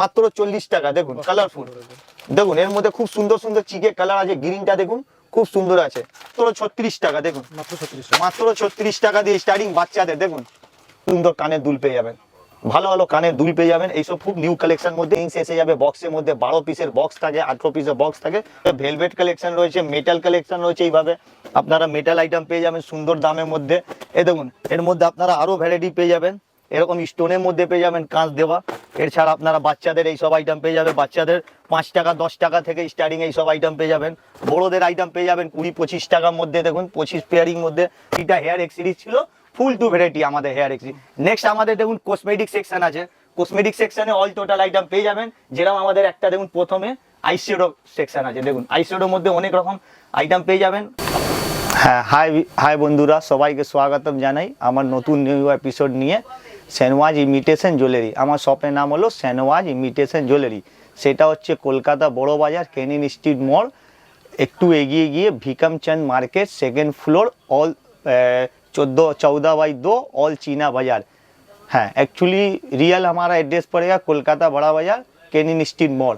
মাত্র চল্লিশ টাকা দেখুন কালারফুল দেখুন। এর মধ্যে খুব সুন্দর সুন্দর চিকে কালার আছে গ্রিনটা দেখুন খুব সুন্দর আছে। তোর ছত্রিশ টাকা দেখুন। মাত্র ছত্রিশ টাকা। দিয়ে স্টার্টিং বাচ্চাদের দেখুন সুন্দর কানের দুল পেয়ে যাবেন। ভালো ভালো কানের দুল পেয়ে যাবেন। এইসব খুব নিউ কালেকশন মধ্যে ইংস এসে যাবে। বক্সের মধ্যে বারো পিসের বক্স থাকে আঠারো পিসের বক্স থাকে। ভেলভেট কালেকশন রয়েছে মেটাল কালেকশন রয়েছে এইভাবে। আপনারা মেটাল আইটেম পেয়ে যাবেন সুন্দর দামের মধ্যে। এ দেখুন এর মধ্যে আপনারা আরও ভ্যারাইটি পেয়ে যাবেন। এরকম স্টোনের মধ্যে পেয়ে যাবেন কাঁচ দেওয়া। এছাড়া আপনারা বাচ্চাদের এই সব আইটেম পেয়ে যাবে বাচ্চাদের পাঁচ টাকা, দশ টাকা থেকে স্টার্টিং এই সব আইটেম পেয়ে যাবেন। বড়োদের আইটেম পেয়ে যাবেন কুড়ি, পঁচিশ টাকার মধ্যে। দেখুন, পঁচিশ পেয়ারিং মধ্যে এটা হেয়ার এক্সিরিজ ছিল। ফুল টু ভ্যারাইটি আমাদের হেয়ার এক্সিরিজ নেক্সট আমাদের দেখুন কসমেটিক সেকশন আছে। কসমেটিক সেকশনে অল টোটাল আইটেম পেয়ে যাবেন। যেরকম আমাদের একটা দেখুন প্রথমে আইশ্যাডো সেকশন আছে। দেখুন আইশ্যাডোর মধ্যে অনেক রকম আইটেম পেয়ে যাবেন। হ্যাঁ হাই হাই বন্ধুরা, সবাইকে স্বাগতম জানাই আমার নতুন নিউ এপিসোড নিয়ে। সেনওয়াজ ইমিটেশন জুয়েলারি আমার শপের নাম হলো সেনওয়াজ ইমিটেশন জুয়েলারি সেটা হচ্ছে কলকাতা বড় বাজার কেনিন স্ট্রিট মল একটু এগিয়ে গিয়ে Bhikamchand market second floor all चौदह चौदह बाई दो ऑल चीना बाजार हाँ एक्चुअली रियल हमारा एड्रेस पड़ेगा कोलकाता बड़ा बाजार কেনিন স্ট্রিট মল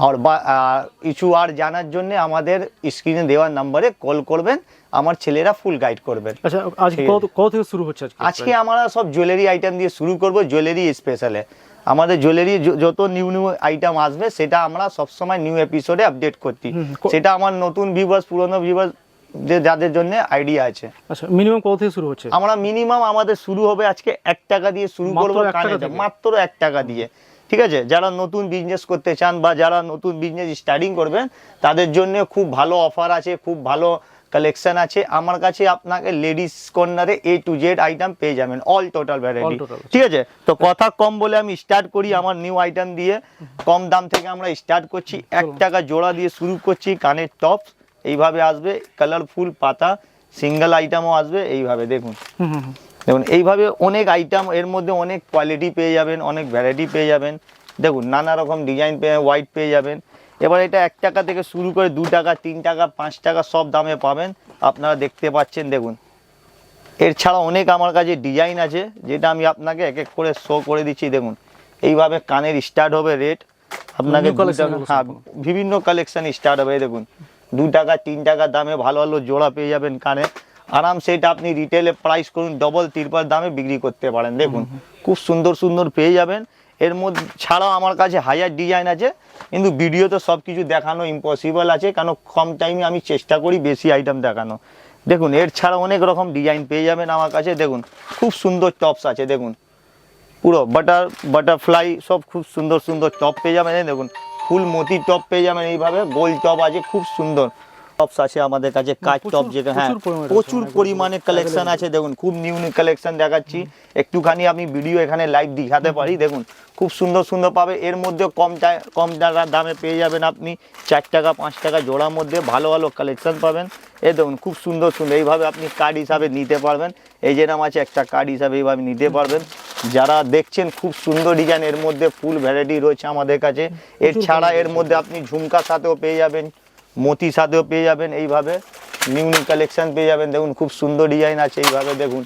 আর বা- আর কিছু আর জানার জন্য আমাদের স্ক্রিনে দেওয়া নাম্বারে কল করবেন আমার ছেলেরা ফুল গাইড করবেন আচ্ছা আজকে কত কত থেকে শুরু হচ্ছে আজকে? আজকে আমরা সব জুয়েলারি আইটেম দিয়ে শুরু করব জুয়েলারি স্পেশালে আমাদের জুয়েলারি যত নিউ নিউ আইটেম আসবে সেটা আমরা সবসময় নিউ এপিসোডে আপডেট করছি। সেটা আমার নতুন ভিউয়ার্স পুরনো ভিউয়ার্স যাদের জন্য আইডিয়া আছে। আচ্ছা মিনিমাম কত থেকে শুরু হচ্ছে? আমরা মিনিমাম আমাদের শুরু হবে আজকে এক টাকা দিয়ে শুরু করব? মাত্র এক টাকা দিয়ে। ঠিক আছে? যারা নতুন বিজনেস করতে চান বা যারা নতুন বিজনেস স্টার্টিং করবেন তাদের জন্য খুব ভালো অফার আছে খুব ভালো কালেকশন আছে। আমার কাছে আপনাকে লেডিস কর্নারে এ টু জেড আইটেম পেয়ে যাবেন অল টোটাল ভ্যারাইটি। ঠিক আছে? তো কথা কম বলে আমি স্টার্ট করি আমার নিউ আইটেম দিয়ে। কম দাম থেকে আমরা স্টার্ট করছি। এক টাকা জোড়া দিয়ে শুরু করছি কানের টপস এইভাবে আসবে কালারফুল পাতা সিঙ্গেল আইটেমও আসবে এইভাবে দেখুন। দেখুন এইভাবে অনেক আইটেম এর মধ্যে অনেক কোয়ালিটি পেয়ে যাবেন অনেক ভ্যারাইটি পেয়ে যাবেন। দেখুন নানা রকম ডিজাইন পেয়ে হোয়াইট পেয়ে যাবেন। এবার এটা এক টাকা থেকে শুরু করে দু টাকা তিন টাকা পাঁচ টাকা সব দামে পাবেন। আপনারা দেখতে পাচ্ছেন দেখুন। এর ছাড়া অনেক আমার কাছে ডিজাইন আছে যেটা আমি আপনাকে এক এক করে শো করে দিচ্ছি দেখুন। এইভাবে কানের স্টার্ট হবে রেট আপনাকে হ্যাঁ বিভিন্ন কালেকশন স্টার্ট হবে দেখুন। দু টাকা তিন টাকা দামে ভালো ভালো জোড়া পেয়ে যাবেন কানে। আরাম সেটা আপনি রিটেলে প্রাইস করুন ডবল তিরপার দামে বিক্রি করতে পারেন দেখুন। খুব সুন্দর সুন্দর পেয়ে যাবেন। এর মধ্যে ছাড়াও আমার কাছে হাজার ডিজাইন আছে, কিন্তু ভিডিওতে সব কিছু দেখানো ইম্পসিবল আছে, কেন কম টাইমে আমি চেষ্টা করি বেশি আইটেম দেখানো। দেখুন, এর ছাড়া অনেক রকম ডিজাইন পেয়ে যাবেন আমার কাছে, দেখুন, খুব সুন্দর টপস আছে, দেখুন। পুরো বাটার বাটারফ্লাই সব খুব সুন্দর সুন্দর টপ পেয়ে যাবেন দেখুন, ফুল মতি টপ পেয়ে যাবেন এইভাবে, গোল টপ আছে, খুব সুন্দর। টপস আছে আমাদের কাছে কাজ টপ যেটা হ্যাঁ প্রচুর পরিমাণে কালেকশন আছে। দেখুন খুব নিউ নিউ কালেকশন দেখাচ্ছি। একটুখানি আমি ভিডিও এখানে লাইভ দেখাতে পারি দেখুন খুব সুন্দর সুন্দর পাবে। এর মধ্যে কম কম টাকার দামে পেয়ে যাবেন আপনি। চার টাকা পাঁচ টাকা জোড়ার মধ্যে ভালো ভালো কালেকশন পাবেন। এই দেখুন খুব সুন্দর সুন্দর এইভাবে আপনি কার্ড হিসাবে নিতে পারবেন। এই যে নাম আছে একটা কার্ড হিসাবে এইভাবে নিতে পারবেন। যারা দেখছেন খুব সুন্দর ডিজাইন এর মধ্যে ফুল ভ্যারাইটি রয়েছে আমাদের কাছে। এর ছাড়া এর মধ্যে আপনি ঝুমকার সাথেও পেয়ে যাবেন। মতির সাথেও পেয়ে যাবেন এইভাবে। নিউ নিউ কালেকশন পেয়ে যাবেন। দেখুন খুব সুন্দর ডিজাইন আছে এইভাবে দেখুন।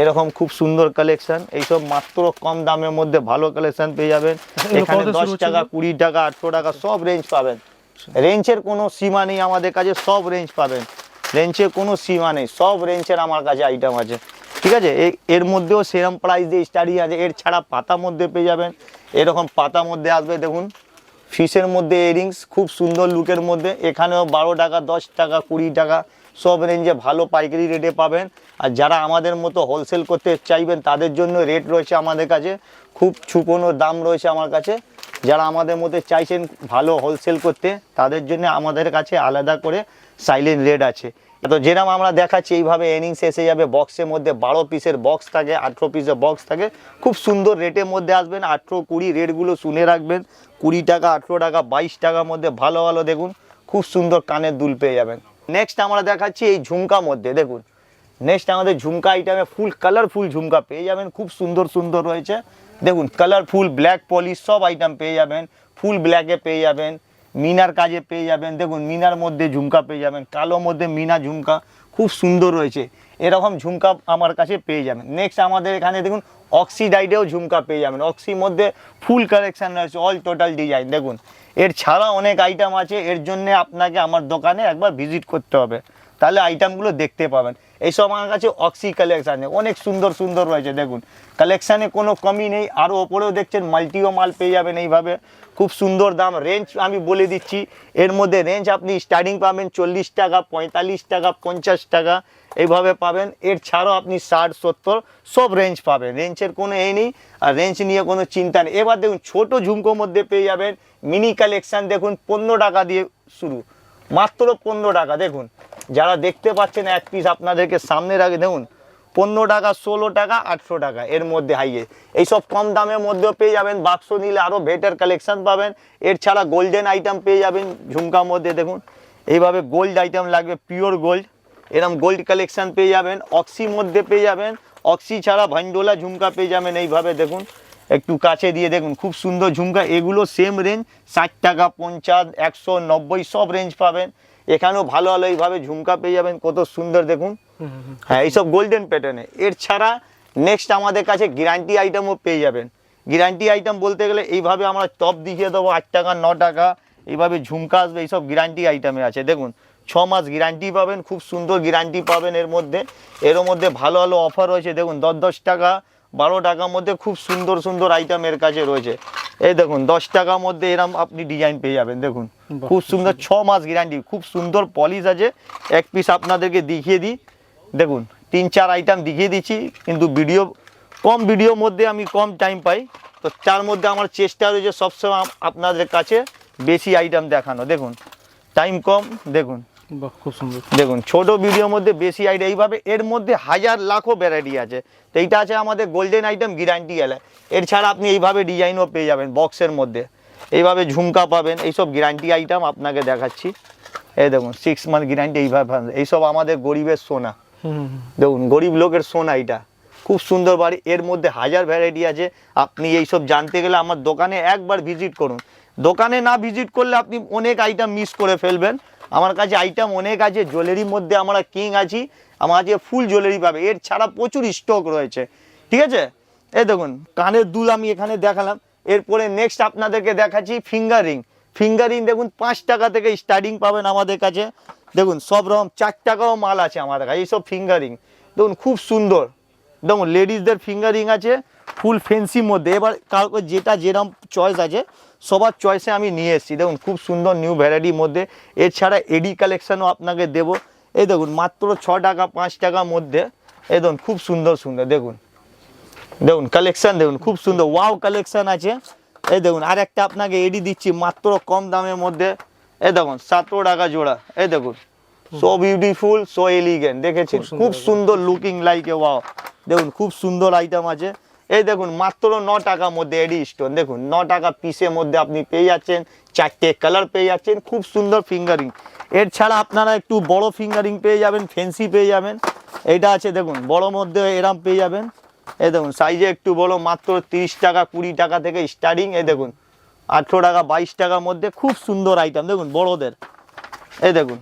এরকম খুব সুন্দর কালেকশন এইসব মাত্র কম দামের মধ্যে ভালো কালেকশন পেয়ে যাবেন। এখানে দশ টাকা কুড়ি টাকা আটশো টাকা সব রেঞ্জ পাবেন। রেঞ্জের কোনো সীমা নেই আমাদের কাছে সব রেঞ্জ পাবেন। রেঞ্জের কোনো সীমা নেই সব রেঞ্জের আমার কাছে আইটেম আছে। ঠিক আছে? এর মধ্যেও সেরম প্রাইস দিয়ে স্টাডি আছে। এর ছাড়া পাতা মধ্যে পেয়ে যাবেন। এরকম পাতা মধ্যে আসবে দেখুন। ফিশের মধ্যে এরিংস খুব সুন্দর লুকের মধ্যে। এখানেও বারো টাকা, দশ টাকা, কুড়ি টাকা, সব রেঞ্জে ভালো পাইকারি রেটে পাবেন। আর যারা আমাদের মতো হোলসেল করতে চাইবেন, তাদের জন্য রেট রয়েছে আমাদের কাছে। খুব ছুপনো দাম রয়েছে আমার কাছে। যারা আমাদের মধ্যে চাইছেন ভালো হোলসেল করতে, তাদের জন্য আমাদের কাছে আলাদা করে সাইলেন্ট রেট আছে। তো যেরকম আমরা দেখাচ্ছি, এইভাবে এনিংস এসে যাবে বক্সের মধ্যে বারো পিসের বক্স থাকে, আঠেরো পিসের বক্স থাকে। খুব সুন্দর রেটের মধ্যে আসবেন, আঠেরো কুড়ি রেটগুলো শুনে রাখবেন। কুড়ি টাকা, আঠেরো টাকা, বাইশ টাকার মধ্যে ভালো ভালো দেখুন, খুব সুন্দর কানের দুল পেয়ে যাবেন। নেক্সট আমরা দেখাচ্ছি এই ঝুমকা মধ্যে, দেখুন। নেক্সট আমাদের ঝুমকা আইটেমে ফুল কালারফুল ঝুমকা পেয়ে যাবেন, খুব সুন্দর সুন্দর রয়েছে। দেখুন কালারফুল ব্ল্যাক পলিশ সব আইটেম পেয়ে যাবেন ফুল ব্ল্যাকে পেয়ে যাবেন। মিনার কাজে পেয়ে যাবেন। দেখুন, মিনার মধ্যে ঝুমকা পেয়ে যাবেন, কালো মধ্যে মিনা ঝুমকা, খুব সুন্দর রয়েছে। এরকম ঝুমকা আমার কাছে পেয়ে যাবেন। নেক্সট আমাদের এখানে দেখুন অক্সিডাইডেও ঝুমকা পেয়ে যাবেন। অক্সির মধ্যে ফুল কালেকশান রয়েছে অল টোটাল ডিজাইন দেখুন, এর ছাড়া অনেক আইটেম আছে, এর জন্য আপনাকে আমার দোকানে একবার ভিজিট করতে হবে। তাহলে আইটেমগুলো দেখতে পাবেন। এইসব আমার কাছে অক্সি কালেকশান অনেক সুন্দর সুন্দর রয়েছে, দেখুন। কালেকশানে কোনো কমি নেই। আরও ওপরেও দেখছেন মাল্টিও মাল পেয়ে যাবেন এইভাবে। খুব সুন্দর দাম। রেঞ্জ আমি বলে দিচ্ছি, এর মধ্যে রেঞ্জ আপনি স্টার্টিং পাবেন চল্লিশ টাকা, পঁয়তাল্লিশ টাকা, পঞ্চাশ টাকা, এইভাবে পাবেন। এর ছাড়াও আপনি ষাট, সত্তর, সব রেঞ্জ পাবেন। রেঞ্জের কোনো এই নেই, আর রেঞ্জ নিয়ে কোনো চিন্তা নেই। এবার দেখুন, ছোট ঝুমকোর মধ্যে পেয়ে যাবেন। মিনি কালেকশান দেখুন, পনেরো টাকা দিয়ে শুরু। মাত্র পনেরো টাকা, দেখুন। যারা দেখতে পাচ্ছেন এক পিস আপনাদেরকে সামনে রাখে, দেখুন, পনেরো টাকা, ষোলো টাকা, আটশো টাকা এর মধ্যে হাইয়ে। এইসব কম দামের মধ্যেও পেয়ে যাবেন, বাক্স নিলে আরও বেটার কালেকশান পাবেন। এর ছাড়া গোল্ডেন আইটেম পেয়ে যাবেন, ঝুমকার মধ্যে, দেখুন। এইভাবে গোল্ড আইটেম লাগবে পিওর গোল্ড এরকম গোল্ড কালেকশন পেয়ে যাবেন অক্সির মধ্যে পেয়ে যাবেন। অক্সি ছাড়া ভাইন্ডোলা ঝুমকা পেয়ে যাবেন এইভাবে, দেখুন। একটু কাছে দিয়ে দেখুন, খুব সুন্দর ঝুমকা। এগুলো সেম রেঞ্জ ষাট টাকা, পঞ্চাশ, একশো, নব্বই, সব রেঞ্জ পাবেন। এখানেও ভালো ভালো এইভাবে ঝুমকা পেয়ে যাবেন, কত সুন্দর দেখুন। হ্যাঁ এইসব গোল্ডেন প্যাটার্নে এর ছাড়া নেক্সট আমাদের কাছে গ্যারান্টি আইটেমও পেয়ে যাবেন। গ্যারান্টি আইটেম বলতে গেলে এইভাবে আমরা টপ দেখিয়ে দেবো, আট টাকা, ন টাকা, এইভাবে ঝুমকা আসবে, এইসব গ্যারান্টি আইটেমে আছে। দেখুন, ছ মাস গ্যারান্টি পাবেন, খুব সুন্দর গ্যারান্টি পাবেন এর মধ্যে। এর মধ্যে ভালো ভালো অফার রয়েছে, দেখুন, দশ দশ টাকা বারো টাকার মধ্যে খুব সুন্দর সুন্দর আইটেম এর কাছে রয়েছে। এই দেখুন দশ টাকার মধ্যে এরম আপনি ডিজাইন পেয়ে যাবেন দেখুন। খুব সুন্দর ছ মাস গ্যারান্টি খুব সুন্দর পলিশ আছে। এক পিস আপনাদেরকে দেখিয়ে দিই। দেখুন তিন চার আইটেম দেখিয়ে দিচ্ছি কিন্তু ভিডিও কম ভিডিওর মধ্যে আমি কম টাইম পাই। তো তার মধ্যে আমার চেষ্টা রয়েছে সবসময় আপনাদের কাছে বেশি আইটেম দেখানো। দেখুন টাইম কম দেখুন। বাহ খুব সুন্দর। দেখুন ছোট ভিডিওর মধ্যে বেশি আইডিয়া এইভাবে এর মধ্যে হাজার লাখো ভ্যারাইটি আছে। তো এইটা আছে আমাদের গোল্ডেন আইটেম গ্যারান্টি এলে এর ছাড়া আপনি এইভাবে ডিজাইনও পেয়ে যাবেন বক্সের মধ্যে। এইভাবে ঝুমকা পাবেন এইসব গ্যারান্টি আইটেম আপনাকে দেখাচ্ছি। এই দেখুন সিক্স মান্থ গ্যারান্টি এইভাবে এইসব আমাদের গরিবের সোনা। দেখুন গরিব লোকের সোনা এটা খুব সুন্দর বাড়ি এর মধ্যে হাজার ভ্যারাইটি আছে। আপনি এইসব জানতে গেলে আমার দোকানে একবার ভিজিট করুন। দোকানে না ভিজিট করলে আপনি অনেক আইটেম মিস করে ফেলবেন। আমার কাছে আইটেম অনেক আছে জুয়েলারির মধ্যে আমরা কিং আছি, আমার কাছে ফুল জুয়েলারি পাবে। এর ছাড়া প্রচুর স্টক রয়েছে। ঠিক আছে? এই দেখুন, কানের দুল আমি এখানে দেখালাম। এরপরে নেক্সট আপনাদেরকে দেখাচ্ছি ফিঙ্গার ফিঙ্গার দেখুন, পাঁচ টাকা থেকে স্টার্টিং পাবেন আমাদের কাছে। দেখুন, সব রকম, চার টাকাও মাল আছে আমাদের কাছে, এইসব ফিঙ্গারিং দেখুন, খুব সুন্দর। দেখুন লেডিসদের ফিঙ্গারিং আছে ফুল ফেন্সির মধ্যে। এবার কাউকে যেটা যেরকম চয়েস আছে সবার চয়েসে আমি নিয়ে এসেছি। দেখুন খুব সুন্দর নিউ ভ্যারাইটির মধ্যে। এছাড়া এডি কালেকশানও আপনাকে দেব। এই দেখুন মাত্র ছ টাকা পাঁচ টাকার মধ্যে। এই দেখুন খুব সুন্দর সুন্দর দেখুন। দেখুন কালেকশান দেখুন খুব সুন্দর ওয়াও কালেকশান আছে। এই দেখুন আর একটা আপনাকে এডি দিচ্ছি মাত্র কম দামের মধ্যে। এই দেখুন সতেরো টাকা জোড়া। এই দেখুন সো বিউটিফুল সো এলিগেন্ট দেখেছেন? খুব সুন্দর লুকিং লাইক ওয়াও দেখুন খুব সুন্দর আইটেম আছে। এই দেখুন, মাত্র ন টাকার মধ্যে এডি স্টোন। দেখুন, ন টাকা পিসের মধ্যে আপনি পেয়ে যাচ্ছেন, চারটে কালার পেয়ে যাচ্ছেন, খুব সুন্দর ফিঙ্গারিং এর ছাড়া আপনারা একটু বড় ফিঙ্গারিং পেয়ে যাবেন ফেন্সি পেয়ে যাবেন। এটা আছে, দেখুন, বড় মধ্যে এরাম পেয়ে যাবেন। এই দেখুন সাইজে একটু বড়, মাত্র তিরিশ টাকা, কুড়ি টাকা থেকে স্টার্টিং এই দেখুন, আঠেরো টাকা, বাইশ টাকার মধ্যে খুব সুন্দর আইটেম দেখুন, বড়দের। এই দেখুন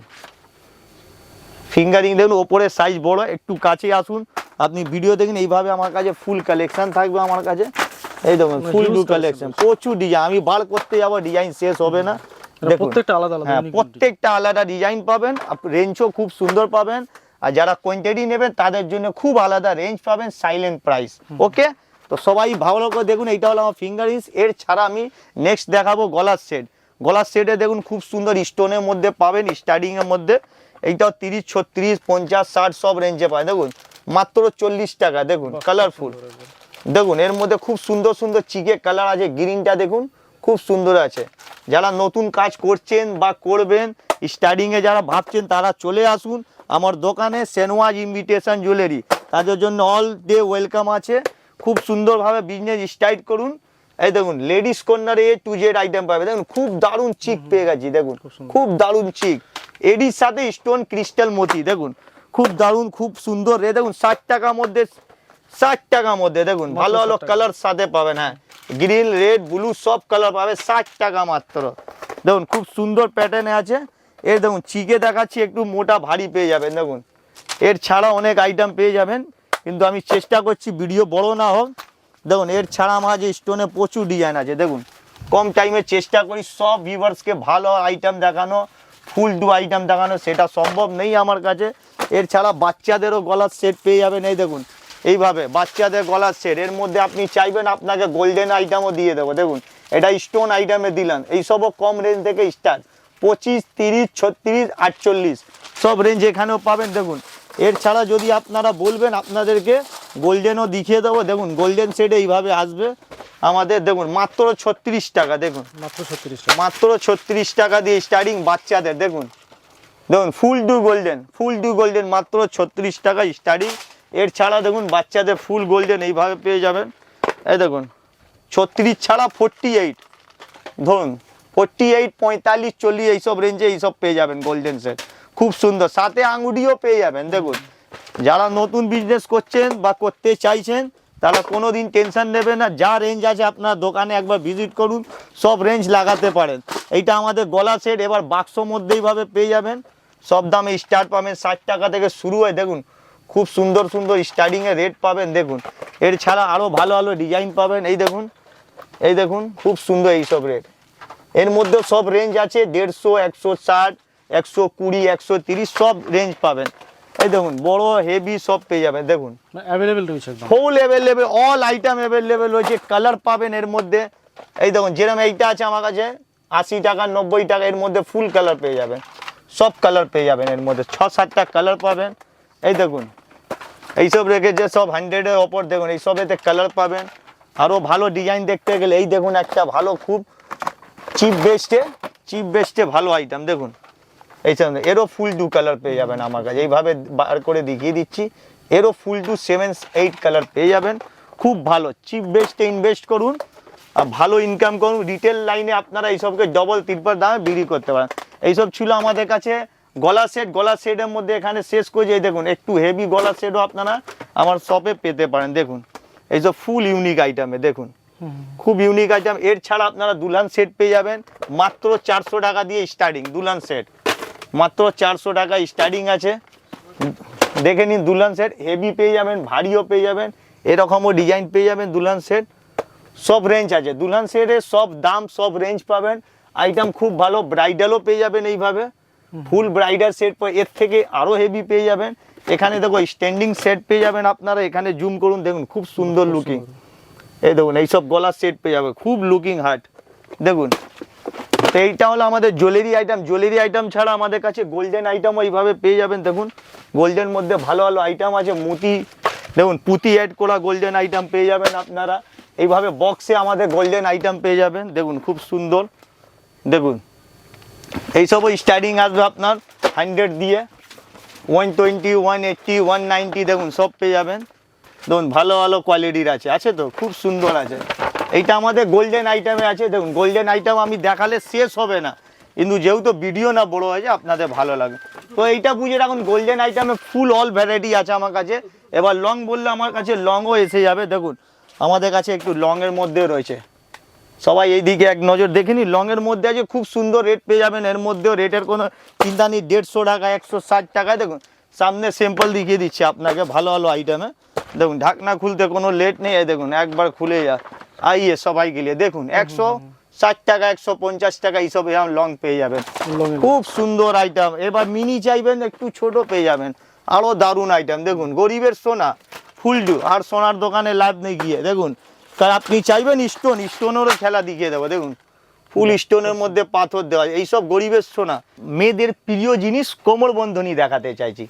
ফিঙ্গারিং দেখুন, ওপরের সাইজ বড়, একটু কাছে আসুন। আপনি ভিডিও দেখেন এইভাবে আমার কাছে ফুল কালেকশন থাকবে আমার কাছে। এই দেখুন মানে ফুল huge কালেকশন প্রচুর ডিজাইন আমি বার করতে যাব ডিজাইন শেষ হবে না। প্রত্যেকটা আলাদা আলাদা হ্যাঁ প্রত্যেকটা আলাদা ডিজাইন পাবেন রেঞ্জও খুব সুন্দর পাবেন। আর যারা কোয়ান্টিটি নেবেন তাদের জন্য খুব আলাদা রেঞ্জ পাবেন সাইলেন্ট প্রাইস ওকে তো সবাই ভালো করে দেখুন এইটা হলো আমার ফিঙ্গারিংস এর ছাড়া আমি নেক্সট দেখাবো গলার সেট গলার সেটে দেখুন খুব সুন্দর স্টোনের মধ্যে পাবেন স্টার্টিংয়ের মধ্যে। এইটাও তিরিশ ছত্রিশ পঞ্চাশ ষাট সব রেঞ্জে পায় দেখুন মাত্র চল্লিশ টাকা দেখুন কালারফুল দেখুন এর মধ্যে খুব সুন্দর সুন্দর চিকে কালার আছে গ্রিনটা দেখুন খুব সুন্দর আছে। যারা নতুন কাজ করছেন বা করবেন স্টার্টিংয়ে যারা ভাবছেন তারা চলে আসুন আমার দোকানে সেনওয়াজ ইনভিটেশন জুয়েলারি তাদের জন্য অল ডে ওয়েলকাম আছে। খুব সুন্দরভাবে বিজনেস স্টার্ট করুন। এই দেখুন লেডিস কর্নারে এ টু জেড আইটেম পাবে। দেখুন খুব দারুণ চিক পেয়ে গেছি দেখুন। খুব দারুণ চিক এডির সাথে স্টোন ক্রিস্টাল মতি দেখুন। খুব দারুণ খুব সুন্দর। রে দেখুন ষাট টাকার মধ্যে ষাট টাকার মধ্যে দেখুন ভালো ভালো কালার সাথে পাবেন হ্যাঁ। গ্রিন রেড ব্লু সব কালার পাবে ষাট টাকা মাত্র। দেখুন খুব সুন্দর প্যাটার্নে আছে। এর দেখুন চিকে দেখাচ্ছি একটু মোটা ভারী পেয়ে যাবেন দেখুন। এর ছাড়া অনেক আইটেম পেয়ে যাবেন কিন্তু আমি চেষ্টা করছি ভিডিও বড় না হোক। দেখুন এর ছাড়া আমার যে স্টোনে প্রচুর ডিজাইন আছে দেখুন। কম টাইমে চেষ্টা করি সব ভিউয়ার্সকে ভালো আইটেম দেখানো ফুল টু আইটেম দেখানো সেটা সম্ভব নেই আমার কাছে। এর ছাড়া বাচ্চাদেরও গলার সেট পেয়ে যাবেন এই দেখুন। এইভাবে বাচ্চাদের গলার সেট এর মধ্যে আপনি চাইবেন আপনাকে গোল্ডেন আইটেমও দিয়ে দেবো দেখুন। এটা স্টোন আইটেমে দিলাম। এইসবও কম রেঞ্জ থেকে স্টার্ট পঁচিশ তিরিশ ছত্রিশ আটচল্লিশ। সব রেঞ্জ এখানেও পাবেন দেখুন। এর ছাড়া যদি আপনারা বলবেন আপনাদেরকে গোল্ডেনও দেখিয়ে দেবো দেখুন গোল্ডেন সেট এইভাবে আসবে। আমাদের দেখুন মাত্র ছত্রিশ টাকা দেখুন। মাত্র ছত্রিশ টাকা। মাত্র ছত্রিশ টাকা দিয়ে স্টার্টিং বাচ্চাদের দেখুন। দেখুন, full to golden full to golden মাত্র ছত্রিশ টাকা স্টার্টিং এর ছাড়া দেখুন, বাচ্চাদের ফুল গোল্ডেন এইভাবে পেয়ে যাবেন। এই দেখুন, ছত্রিশ ছাড়া ফোরটি এইট ধরুন ফোরটি এইট পঁয়তাল্লিশ, চল্লিশ, এইসব রেঞ্জে এইসব পেয়ে যাবেন গোল্ডেন সেট খুব সুন্দর, সাথে আঙুরিও পেয়ে যাবেন, দেখুন। যারা নতুন বিজনেস করছেন বা করতে চাইছেন তারা কোনো দিন টেনশন নেবে না, যা রেঞ্জ আছে আপনার দোকানে একবার ভিজিট করুন, সব রেঞ্জ লাগাতে পারেন। এইটা আমাদের গলা সেট এবার বাক্স মধ্যেইভাবে পেয়ে যাবেন। সব দামে স্টার্ট পাবেন, ষাট টাকা থেকে শুরু হয়, দেখুন, খুব সুন্দর সুন্দর স্টার্টিংয়ে রেট পাবেন, দেখুন। এর ছাড়া আরও ভালো ভালো ডিজাইন পাবেন, এই দেখুন এই দেখুন, খুব সুন্দর এইসব রেট এর মধ্যে সব রেঞ্জ আছে, দেড়শো, একশো ষাট, একশো কুড়ি, একশো তিরিশ, সব রেঞ্জ পাবেন। এই দেখুন বড় হেভি সব পেয়ে যাবেন দেখুন। অ্যাভেলেবেল রয়েছে একদম। Full available all item available রয়েছে কালার পাবেন এর মধ্যে। এই দেখুন যেরকম এইটা আছে আমার কাছে আশি টাকা নব্বই টাকা এর মধ্যে ফুল কালার পেয়ে যাবেন। সব কালার পেয়ে যাবেন এর মধ্যে ছ সাতটা কালার পাবেন। এই দেখুন এইসব রেখেছে সব হান্ড্রেডের ওপর দেখুন এইসব এতে কালার পাবেন। আরও ভালো ডিজাইন দেখতে গেলে এই দেখুন একটা ভালো খুব চিপ বেস্টে চিপ বেস্টে ভালো আইটেম দেখুন। এই এরও ফুল টু কালার পেয়ে যাবেন আমার কাছে। এইভাবে বার করে দেখিয়ে দিচ্ছি। এরও full to seven eight colour পেয়ে যাবেন। খুব ভালো। চিপ বেস্টে ইনভেস্ট করুন। আর ভালো ইনকাম করুন। রিটেল লাইনে আপনারা এইসবকে ডবল তিরপার দামে বিক্রি করতে পারেন। এইসব ছিল আমাদের কাছে। গলা সেট গলা সেটের মধ্যে এখানে শেষ করে এই দেখুন, একটু হেভি গলা সেটও আপনারা আমার শপে পেতে পারেন। দেখুন, এইসব ফুল ইউনিক আইটেমে দেখুন। খুব ইউনিক আইটেম এর ছাড়া আপনারা দুলহান সেট পেয়ে যাবেন। মাত্র চারশো টাকা দিয়ে স্টার্টিং দুলহান সেট মাত্র চারশো টাকা স্টার্টিং আছে। দেখে নিন দুলহান সেট হেভি পেয়ে যাবেন ভারীও পেয়ে যাবেন এরকমও ডিজাইন পেয়ে যাবেন দুলহান সেট সব রেঞ্জ আছে। দুলহান সেটের সব দাম সব রেঞ্জ পাবেন। আইটেম খুব ভালো ব্রাইডালও পেয়ে যাবেন এইভাবে। ফুল ব্রাইডাল সেট এর থেকে আরও হেভি পেয়ে যাবেন। এখানে দেখো স্ট্যান্ডিং সেট পেয়ে যাবেন আপনারা। এখানে জুম করুন দেখুন খুব সুন্দর লুকিং এই দেখুন এইসব গলার সেট পেয়ে যাবে খুব লুকিং হার্ট দেখুন তো এইটা হলো আমাদের জুয়েলারি আইটেম জুয়েলারি আইটেম ছাড়া আমাদের কাছে গোল্ডেন আইটেমও এইভাবে পেয়ে যাবেন। দেখুন গোল্ডেন মধ্যে ভালো ভালো আইটেম আছে। মুতি, দেখুন, পুঁতি অ্যাড করা গোল্ডেন আইটেম পেয়ে যাবেন আপনারা। এইভাবে বক্সে আমাদের গোল্ডেন আইটেম পেয়ে যাবেন। দেখুন, খুব সুন্দর। দেখুন, এইসবও স্টার্টিং আসবে আপনার হান্ড্রেড দিয়ে। One twenty one eighty one ninety দেখুন, সব পেয়ে যাবেন। দেখুন, ভালো ভালো কোয়ালিটির আছে। আছে তো? খুব সুন্দর আছে। এইটা আমাদের গোল্ডেন আইটেমে আছে, দেখুন গোল্ডেন আইটেম আমি দেখালে শেষ হবে না। কিন্তু যেহেতু ভিডিও না বড় হয়েছে, আপনাদের ভালো লাগে। তো এইটা বুঝে রাখুন গোল্ডেন আইটেমে ফুল অল ভ্যারাইটি আছে আমার কাছে। এবার লং বললে আমার কাছে লংও এসে যাবে, দেখুন। আমাদের কাছে একটু লংয়ের মধ্যে রয়েছে। সবাই এইদিকে এক নজর দেখে নি লংয়ের মধ্যে আছে, খুব সুন্দর রেট পেয়ে যাবেন। এর মধ্যেও রেটের কোনো চিন্তা নেই, দেড়শো টাকা, একশো ষাট টাকায়, দেখুন। সামনে স্যাম্পল দেখিয়ে দিচ্ছি আপনাকে, ভালো ভালো আইটেমে দেখুন ঢাকনা খুলতে কোনো লেট নেই দেখুন একবার খুলে যা। আইয়ে সবাই গেলে দেখুন একশো ষাট টাকা একশো পঞ্চাশ টাকা এইসব এরকম লং পেয়ে যাবেন। খুব সুন্দর আইটেম এবার মিনি চাইবেন একটু ছোট পেয়ে যাবেন। আরও দারুণ আইটেম দেখুন গরিবের সোনা ফুলডু আর সোনার দোকানে লাভ নেই গিয়ে দেখুন। কারণ আপনি চাইবেন স্টোন স্টোনেরও খেলা দেখিয়ে দেবো দেখুন। ফুল স্টোনের মধ্যে পাথর দেওয়া, এইসব গরিবের সোনা। মেয়েদের প্রিয় জিনিস কোমর বন্ধনী দেখাতে চাইছি।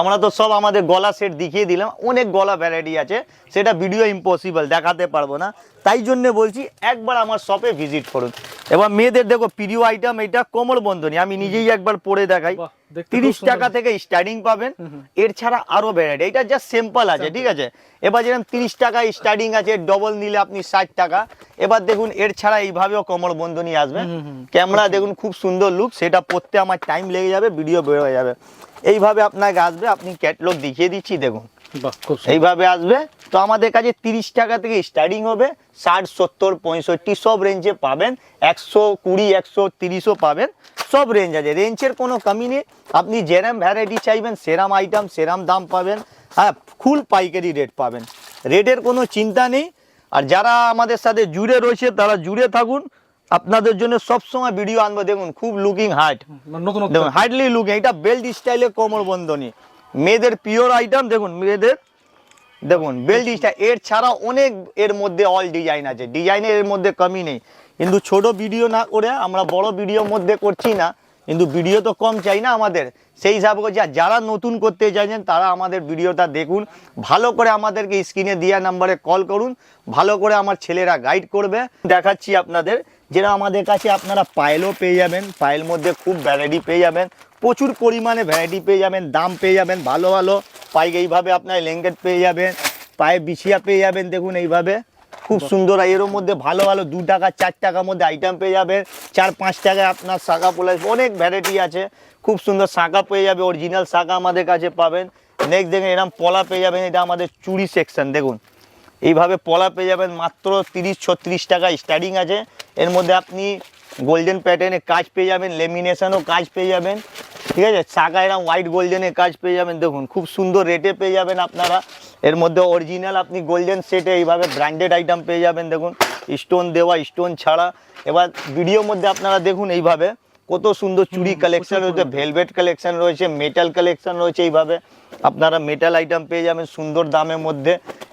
আমরা তো সব আমাদের গলা সেট দেখিয়ে দিলাম, অনেক গলা ভ্যারাইটি আছে, সেটা ভিডিও ইম্পসিবল দেখাতে পারব না। তাই জন্য বলছি, একবার আমার শপে ভিজিট করুন। এবার মেয়েদের দেখো, প্রিয় আইটেম এটা কোমর বন্ধনী আমি নিজেই একবার পরে দেখাই। তিরিশ। টাকা থেকে স্টার্টিং পাবেন। এর ছাড়া আরও ভ্যারাইটি এটা জাস্ট সিম্পল আছে ঠিক আছে? এবার যেরকম তিরিশ টাকা স্টার্টিং আছে ডবল নিলে আপনি ষাট টাকা। এবার দেখুন এর ছাড়া এইভাবেও কোমর বন্ধনী আসবে। ক্যামেরা দেখুন খুব সুন্দর লুক সেটা পড়তে আমার টাইম লেগে যাবে ভিডিও বের হয়ে যাবে। এইভাবে আপনাকে আসবে আপনি ক্যাটলগ দেখিয়ে দিচ্ছি দেখুন। এইভাবে আসবে। তো আমাদের কাছে তিরিশ টাকা থেকে স্টার্টিং হবে। ষাট সত্তর পঁয়ষট্টি সব রেঞ্জে পাবেন। একশো কুড়ি একশো তিরিশও পাবেন। সব রেঞ্জ আছে। রেঞ্জের কোনো কমি নেই। আপনি যেরম ভ্যারাইটি চাইবেন সেরাম আইটেম সেরাম দাম পাবেন। হ্যাঁ ফুল পাইকারি রেট পাবেন। রেটের কোনো চিন্তা নেই। আর যারা আমাদের সাথে জুড়ে রয়েছে তারা জুড়ে থাকুন। আপনাদের জন্য সবসময় ভিডিও আনব। দেখুন খুব লুকিং হাইট দেখুন হার্ডলি লুকিং এটা বেল্ট স্টাইলে কোমর বন্ধনী মেয়েদের পিওর আইটেম দেখুন মেয়েদের দেখুন স্টাইল এর ছাড়া অনেক এর মধ্যে অল ডিজাইন আছে। ডিজাইনের এর মধ্যে কমই নেই। কিন্তু ছোট ভিডিও না করে আমরা বড় ভিডিওর মধ্যে করছি না। কিন্তু ভিডিও তো কম চাই না আমাদের। সেই হিসাবে করছি আর যারা নতুন করতে চাইছেন তারা আমাদের ভিডিওটা দেখুন। ভালো করে আমাদেরকে স্ক্রিনে দেওয়া নাম্বারে কল করুন। ভালো করে আমার ছেলেরা গাইড করবে। দেখাচ্ছি আপনাদের যেটা আমাদের কাছে আপনারা পায়েলও পেয়ে যাবেন, পায়েল মধ্যে খুব ভ্যারাইটি পেয়ে যাবেন, প্রচুর পরিমাণে ভ্যারাইটি পেয়ে যাবেন, দাম পেয়ে যাবেন, ভালো ভালো। পাইক এইভাবে আপনার লেঙ্গেট পেয়ে যাবেন, পায়ে বিছিয়া পেয়ে যাবেন, দেখুন এইভাবে। খুব সুন্দর এর মধ্যে ভালো ভালো, দু টাকা, চার টাকার মধ্যে আইটেম পেয়ে যাবেন, চার, পাঁচ টাকায় আপনার শাখা পোলা, অনেক ভ্যারাইটি আছে। খুব সুন্দর শাঁখা পেয়ে যাবে অরিজিনাল শাঁখা আমাদের কাছে পাবেন। নেক্সট দেখেন এরকম পলা পেয়ে যাবেন, এটা আমাদের চুড়ি সেকশন দেখুন। এইভাবে পলা পেয়ে যাবেন মাত্র তিরিশ ছত্রিশ টাকা স্টার্টিং আছে। এর মধ্যে আপনি গোল্ডেন প্যাটার্নে কাজ পেয়ে যাবেন লেমিনেশনও কাজ পেয়ে যাবেন। ঠিক আছে? শাখা এরকম হোয়াইট গোল্ডেনের কাজ পেয়ে যাবেন। দেখুন, খুব সুন্দর রেটে পেয়ে যাবেন আপনারা। এর মধ্যে অরিজিনাল আপনি গোল্ডেন সেটে এইভাবে ব্র্যান্ডেড আইটেম পেয়ে যাবেন। দেখুন স্টোন দেওয়া স্টোন ছাড়া। এবার ভিডিওর মধ্যে আপনারা দেখুন এইভাবে। কত সুন্দর চুড়ি কালেকশন রয়েছে ভেলভেট কালেকশন রয়েছে মেটাল কালেকশন রয়েছে এইভাবে। আপনারা মেটাল আইটেম পেয়ে যাবেন সুন্দর দামের মধ্যে।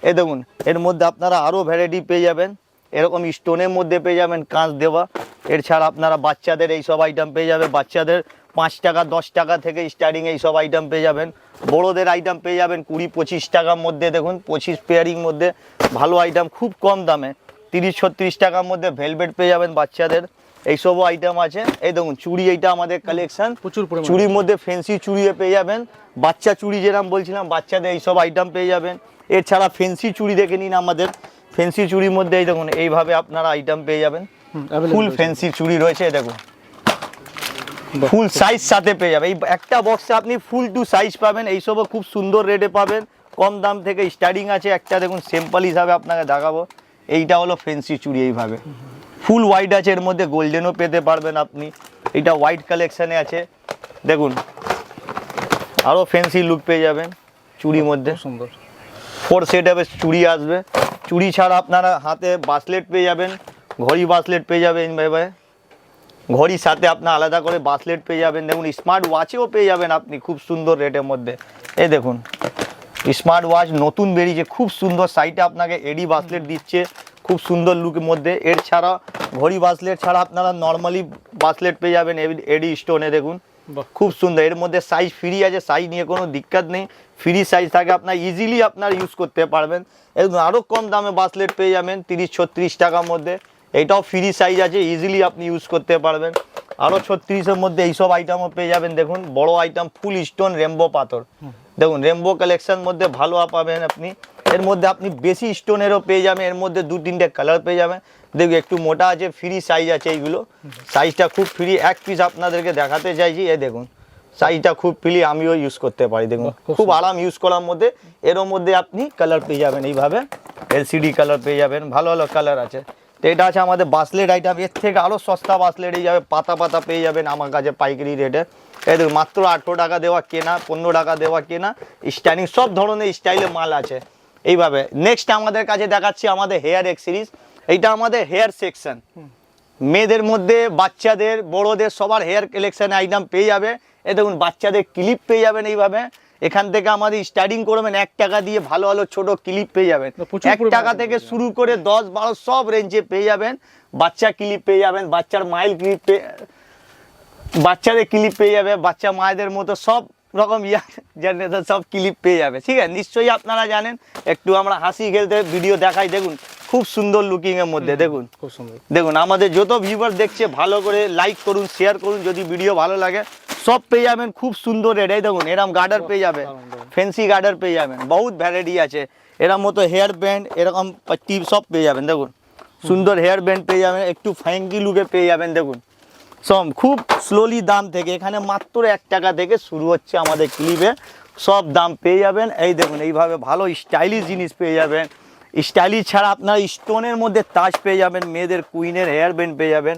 এ দেখুন এর মধ্যে আপনারা আরও ভ্যারাইটি পেয়ে যাবেন। এরকম স্টোনের মধ্যে পেয়ে যাবেন কাঁচ দেওয়া। এর ছাড়া আপনারা বাচ্চাদের এই সব আইটেম পেয়ে যাবে। বাচ্চাদের পাঁচ টাকা দশ টাকা থেকে স্টার্টিং এই সব আইটেম পেয়ে যাবেন। বড়োদের আইটেম পেয়ে যাবেন কুড়ি পঁচিশ টাকার মধ্যে। দেখুন পঁচিশ পেয়ারিং মধ্যে ভালো আইটেম খুব কম দামে। তিরিশ ছত্রিশ টাকার মধ্যে ভেলভেট পেয়ে যাবেন বাচ্চাদের। এইসবও আইটেম আছে। এই দেখুন চুড়ি এইটা আমাদের কালেকশন প্রচুর। চুড়ির মধ্যে ফেন্সি চুড়িয়ে পেয়ে যাবেন। বাচ্চা চুড়ি যেরকম বলছিলাম বাচ্চাদের এইসব আইটেম পেয়ে যাবেন। এছাড়া ফেন্সি চুড়ি দেখে নিন আমাদের। ফেন্সি চুড়ির মধ্যে এই দেখুন এইভাবে আপনারা আইটেম পেয়ে যাবেন। ফুল। ফেন্সি চুড়ি রয়েছে দেখুন। ফুল সাইজ সাথে পেয়ে যাবে এই একটা বক্সে আপনি ফুল টু সাইজ পাবেন। এইসবও খুব সুন্দর রেটে পাবেন। কম দাম থেকে স্টার্টিং আছে। একটা দেখুন সিম্পল হিসাবে আপনাকে দেখাবো। এইটা হলো ফেন্সি চুড়ি এইভাবে। ফুল হোয়াইট আছে এর মধ্যে গোল্ডেনও পেতে পারবেন আপনি। এটা হোয়াইট কালেকশানে আছে। দেখুন আরও ফ্যান্সি লুক পেয়ে যাবেন চুড়ির মধ্যে। সুন্দর। ফোর সেট হবে চুড়ি আসবে। চুড়ি ছাড়া আপনারা হাতে বাসলেট পেয়ে যাবেন ঘড়ি বাসলেট পেয়ে যাবেন ভাবে ঘড়ির সাথে আপনার আলাদা করে বাসলেট পেয়ে যাবেন। দেখুন স্মার্ট ওয়াচেও পেয়ে যাবেন আপনি খুব সুন্দর রেটের মধ্যে। এই দেখুন স্মার্ট ওয়াচ নতুন বেরিয়েছে। খুব সুন্দর সাইটে আপনাকে এডি বাসলেট দিচ্ছে। খুব সুন্দর লুকের মধ্যে। এর ছাড়া ঘড়ি বাসলেট ছাড়া আপনারা নর্মালি বাসলেট পেয়ে যাবেন এডি স্টোনে দেখুন। খুব সুন্দর। এর মধ্যে সাইজ ফ্রি আছে সাইজ নিয়ে কোনো দিক্কত নেই। ফ্রি সাইজ থাকে আপনার ইজিলি আপনার ইউজ করতে পারবেন। একদম আরও কম দামে বাসলেট পেয়ে যাবেন তিরিশ ছত্রিশ টাকার মধ্যে। এইটাও ফ্রি সাইজ আছে ইজিলি আপনি ইউজ করতে পারবেন। আরও ছত্রিশের মধ্যে এইসব আইটেমও পেয়ে যাবেন দেখুন। বড় আইটেম ফুল স্টোন রেমবো পাথর। দেখুন রেমবো কালেকশন মধ্যে ভালো পাবেন আপনি। এর মধ্যে আপনি বেশি স্টোনেরও পেয়ে যাবেন এর মধ্যে দু তিনটে কালার পেয়ে যাবেন। দেখুন একটু মোটা আছে ফ্রি সাইজ আছে এইগুলো। সাইজটা খুব ফ্রি এক পিস আপনাদেরকে দেখাতে চাইছি এ দেখুন। সাইজটা খুব ফ্রি আমিও ইউজ করতে পারি দেখুন। খুব খুব আরাম ইউজ করার মধ্যে এর মধ্যে আপনি কালার পেয়ে যাবেন এইভাবে। এলসিডি কালার পেয়ে যাবেন ভালো ভালো কালার আছে। তো এটা আছে আমাদের বাসলেট আইটেম এর থেকে আরও সস্তা বাসলেট এই যাবে পাতা পাতা পেয়ে যাবেন আমার কাছে পাইকারি রেটে এই দেখুন মাত্র আঠেরো টাকা দেওয়া কেনা পনেরো টাকা দেওয়া কেনা স্টাইলিং সব ধরনের স্টাইলে মাল আছে। এইভাবে। নেক্সট আমাদের কাছে দেখাচ্ছি আমাদের হেয়ার এক্স সিরিজ এইটা আমাদের হেয়ার সেকশন মেয়েদের মধ্যে বাচ্চাদের বড়দের সবার হেয়ার কালেকশন আইটেম পেয়ে যাবে। এ দেখুন বাচ্চাদের ক্লিপ পেয়ে যাবেন এইভাবে। এখান থেকে আমাদের স্টার্টিং করবেন এক টাকা দিয়ে ভালো ভালো ছোট ক্লিপ পেয়ে যাবেন। এক টাকা থেকে শুরু করে দশ বারো সব রেঞ্জে পেয়ে যাবেন। বাচ্চা ক্লিপ পেয়ে যাবেন বাচ্চার মাইল ক্লিপ পেয়ে বাচ্চাদের ক্লিপ পেয়ে যাবে বাচ্চা মায়েদের মতো সব রকম ইয়ার জেনারেশন সব ক্লিপ পেয়ে যাবে। ঠিক আছে? নিশ্চয়ই আপনারা জানেন একটু আমরা হাসি খেলতে ভিডিও দেখাই দেখুন খুব সুন্দর লুকিং এর মধ্যে দেখুন। খুব সুন্দর। দেখুন আমাদের যত ভিউয়ার দেখছে ভালো করে লাইক করুন শেয়ার করুন যদি ভিডিও ভালো লাগে সব পেয়ে যাবেন খুব সুন্দর এটাই দেখুন এরম গার্ডার পেয়ে যাবে। ফেন্সি গার্ডার পেয়ে যাবেন বহুত ভ্যারাইটি আছে এরম মতো হেয়ার ব্যান্ড এরকম টিপ সব পেয়ে যাবেন দেখুন। সুন্দর হেয়ার ব্যান্ড পেয়ে যাবেন একটু ফ্যাঙ্কি লুকে পেয়ে যাবেন দেখুন। সব খুব স্লোলি দাম থেকে এখানে মাত্র এক টাকা থেকে শুরু হচ্ছে আমাদের ক্লিপে সব দাম পেয়ে যাবেন। এই দেখুন এইভাবে ভালো স্টাইলিশ জিনিস পেয়ে যাবেন। স্টাইলিশ ছাড়া আপনার স্টোনের মধ্যে তাজ পেয়ে যাবেন মেয়েদের কুইনের হেয়ার ব্যান্ড পেয়ে যাবেন।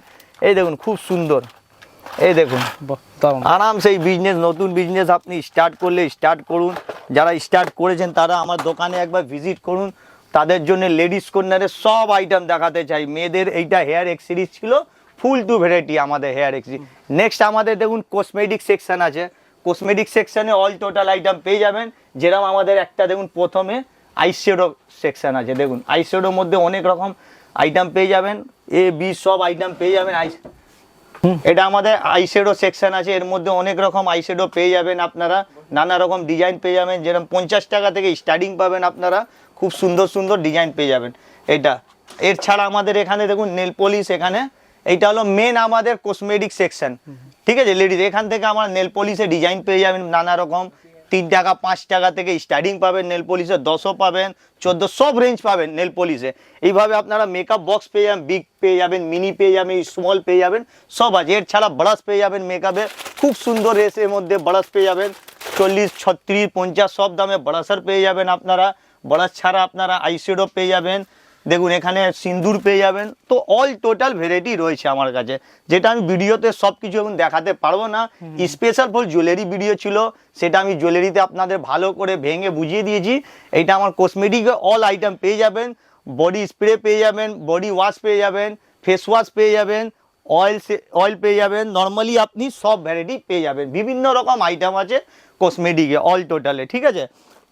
এই দেখুন খুব সুন্দর। এই দেখুন আরামসে এই বিজনেস নতুন বিজনেস আপনি স্টার্ট করলে স্টার্ট করুন। যারা স্টার্ট করেছেন তারা আমার দোকানে একবার ভিজিট করুন। তাদের জন্য লেডিস কর্নারের সব আইটেম দেখাতে চাই। মেয়েদের এইটা হেয়ার এক্সিরিজ ছিল ফুল টু ভ্যারাইটি আমাদের হেয়ার এক্সিরিজ নেক্সট আমাদের দেখুন কসমেটিক সেকশন আছে। কসমেটিক সেকশনে অল টোটাল আইটেম পেয়ে যাবেন। যেরকম আমাদের একটা দেখুন প্রথমে আইশ্যাডো সেকশন আছে। দেখুন আইশ্যাডোর মধ্যে অনেক রকম আইটেম পেয়ে যাবেন। এ বি সব আইটেম পেয়ে যাবেন আই এটা আমাদের আইশ্যাডো সেকশন আছে। এর মধ্যে অনেক রকম আইশ্যাডো পেয়ে যাবেন আপনারা। নানা রকম ডিজাইন পেয়ে যাবেন। যেরকম পঞ্চাশ টাকা থেকে স্টার্টিং পাবেন আপনারা। খুব সুন্দর সুন্দর ডিজাইন পেয়ে যাবেন। এটা। এর ছাড়া আমাদের এখানে দেখুন নেল পলিশ এখানে এইটা হলো মেন আমাদের কসমেটিক সেকশন ঠিক আছে লেডিস এখান থেকে আমার নেল পলিশের ডিজাইন পেয়ে যাবেন নানা রকম। তিন টাকা, পাঁচ টাকা থেকে স্টার্টিং পাবেন নেল পলিশে দশও পাবেন, চোদ্দ সব রেঞ্জ পাবেন নেল পলিশে এইভাবে আপনারা মেকআপ বক্স পেয়ে যাবেন বিগ পেয়ে যাবেন মিনি পেয়ে যাবেন স্মল পেয়ে যাবেন, সব আছে। এর ছাড়া ব্রাশ পেয়ে যাবেন মেকআপে খুব সুন্দর রেসের মধ্যে ব্রাশ পেয়ে যাবেন। চল্লিশ, ছত্রিশ, পঞ্চাশ সব দামে ব্রাশার পেয়ে যাবেন আপনারা। ব্রাশ ছাড়া আপনারা আইশ্যাডো পেয়ে যাবেন। দেখুন এখানে সিন্দুর পেয়ে যাবেন। তো অল টোটাল ভেরাইটি রয়েছে আমার কাছে যেটা আমি ভিডিওতে সব কিছু এখন দেখাতে পারব না। স্পেশাল ফর জুয়েলারি ভিডিও ছিল সেটা আমি জুয়েলারিতে আপনাদের ভালো করে ভেঙে বুঝিয়ে দিয়েছি। এটা আমার কসমেটিকে অল আইটেম পেয়ে যাবেন। বডি স্প্রে পেয়ে যাবেন বডি ওয়াশ পেয়ে যাবেন ফেস ওয়াশ পেয়ে যাবেন অয়েল অয়েল পেয়ে যাবেন। নর্মালি আপনি সব ভ্যারাইটি পেয়ে যাবেন। বিভিন্ন রকম আইটেম আছে কসমেটিকে অল টোটালে ঠিক আছে?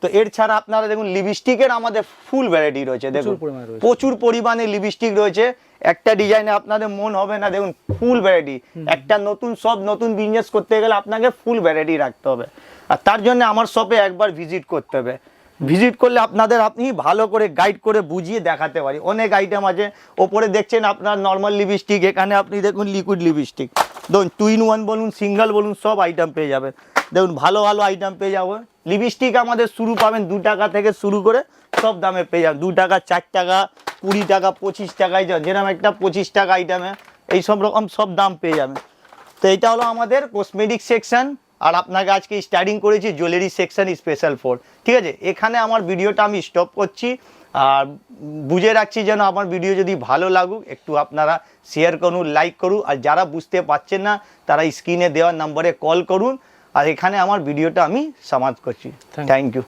তো এর ছাড়া আপনারা দেখুন লিপস্টিকের আমাদের ফুল ভ্যারাইটি রয়েছে দেখুন। প্রচুর পরিমাণে লিপস্টিক রয়েছে। একটা ডিজাইনে আপনাদের মন হবে না দেখুন ফুল ভ্যারাইটি একটা নতুন সব নতুন বিজনেস করতে গেলে আপনাকে ফুল ভ্যারাইটি রাখতে হবে। আর তার জন্য আমার শপে একবার ভিজিট করতে হবে। ভিজিট করলে আপনাদের আপনি ভালো করে গাইড করে বুঝিয়ে দেখাতে পারি। অনেক আইটেম আছে। ওপরে দেখছেন আপনার নর্মাল লিপস্টিক এখানে আপনি দেখুন লিকুইড লিপস্টিক ধরুন টু ইন ওয়ান বলুন সিঙ্গেল বলুন সব আইটেম পেয়ে যাবেন। দেখুন ভালো ভালো আইটেম পেয়ে যাবেন লিপস্টিক আমাদের শুরু পাবেন দু টাকা থেকে শুরু করে সব দামে পেয়ে যাবেন। দু টাকা, চার টাকা, কুড়ি টাকা, পঁচিশ টাকায় যা- যেরকম একটা পঁচিশ টাকা আইটেমে এই সব রকম সব দাম পেয়ে যাবেন। তো এটা হলো আমাদের কসমেটিক সেকশন আর আপনাকে আজকে স্টার্টিং করেছি জুয়েলারি সেকশন স্পেশাল ফোর ঠিক আছে? এখানে আমার ভিডিওটা আমি স্টপ করছি। আর বুঝে রাখছি যেন আমার ভিডিও যদি ভালো লাগুক, একটু আপনারা শেয়ার করুন লাইক করুন। আর যারা বুঝতে পারছেন না, তারা স্ক্রিনে দেওয়ার নম্বরে কল করুন। আর এখানে আমার ভিডিওটা আমি সমাজ করছি। Thank you